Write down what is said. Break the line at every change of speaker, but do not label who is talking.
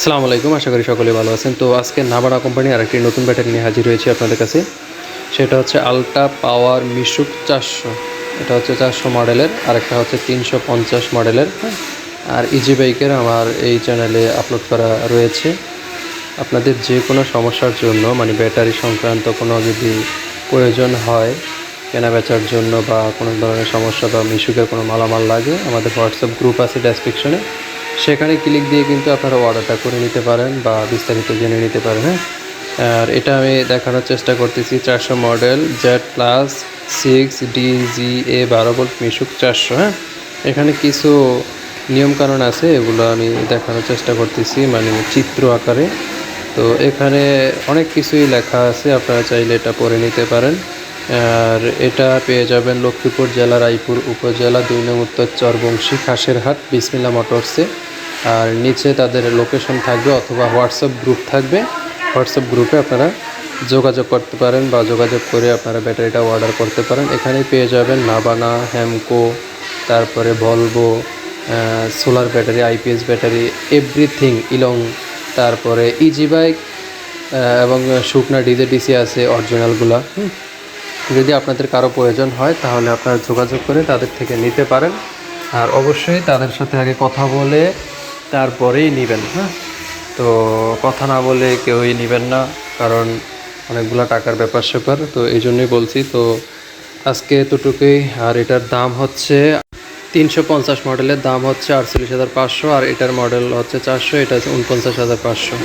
আসসালামু আলাইকুম, আশা করি সকলে ভালো আছেন। তো আজকে নাবাড়া কোম্পানি আরেকটি নতুন ব্যাটারি নিয়ে হাজির হয়েছি আপনাদের কাছে। সেটা হচ্ছে আলট্রা পাওয়ার মিশুক চারশো। এটা হচ্ছে চারশো মডেলের, আরেকটা হচ্ছে তিনশো পঞ্চাশ মডেলের। আর ইজি বাইকের আমার এই চ্যানেলে আপলোড করা রয়েছে। আপনাদের যে কোনো সমস্যার জন্য মানে ব্যাটারি সংক্রান্ত কোনো যদি প্রয়োজন হয়, কেনা বেচার জন্য বা কোনো ধরনের সমস্যা বা মিশুকের কোনো মালামাল লাগে, আমাদের হোয়াটসঅ্যাপ গ্রুপ আছে ডেসক্রিপশনে সেখানে ক্লিক দিয়ে কিন্তু আপনারা অর্ডারটা করে নিতে পারেন বা বিস্তারিত জেনে নিতে পারেন হ্যাঁ? আর এটা আমি দেখানোর চেষ্টা করতেছি চারশো model Z plus six DG A বারো ভোল্ট মিশুক চারশো হ্যাঁ? এখানে কিছু নিয়মকানুন আছে, এগুলো আমি দেখানোর চেষ্টা করতেছি মানে চিত্র আকারে। তো এখানে অনেক কিছুই লেখা আছে, আপনারা চাইলে এটা পড়ে নিতে পারেন। আর এটা পেয়ে যাবেন লক্ষ্মীপুর জেলার রায়পুর উপজেলা, দুই নং উত্তর চরবংশী, খাসেরহাট, বিসমিল্লা মোটরসে। আর নিচে তাদের লোকেশন থাকবে অথবা হোয়াটসঅ্যাপ গ্রুপ থাকবে। হোয়াটসঅ্যাপ গ্রুপে আপনারা যোগাযোগ করতে পারেন বা যোগাযোগ করে আপনারা ব্যাটারিটা অর্ডার করতে পারেন। এখানেই পেয়ে যাবেন নাবানা হ্যামকো তারপরে Volvo solar battery IPS battery everything ইলং তারপরে ইজি বাইক এবং শুকনা ডিজে ডিসি আছে অরিজিনালগুলা যদি আপনাদের কারও প্রয়োজন হয়, তাহলে আপনারা যোগাযোগ করে তাদের থেকে নিতে পারেন। আর অবশ্যই তাদের সাথে আগে কথা বলে তারপরেই নেবেন হ্যাঁ? তো কথা না বলে কেউই নেবেন না, কারণ অনেকগুলো টাকার ব্যাপার স্যাপার, তো এই জন্যই বলছি। তো আজকে এতটুকুই, আর এটার দাম হচ্ছে তিনশো পঞ্চাশ মডেলের, দাম হচ্ছে আটচল্লিশ হাজার পাঁচশো, আর এটার মডেল হচ্ছে চারশো, এটা হচ্ছে উনপঞ্চাশ হাজার পাঁচশো।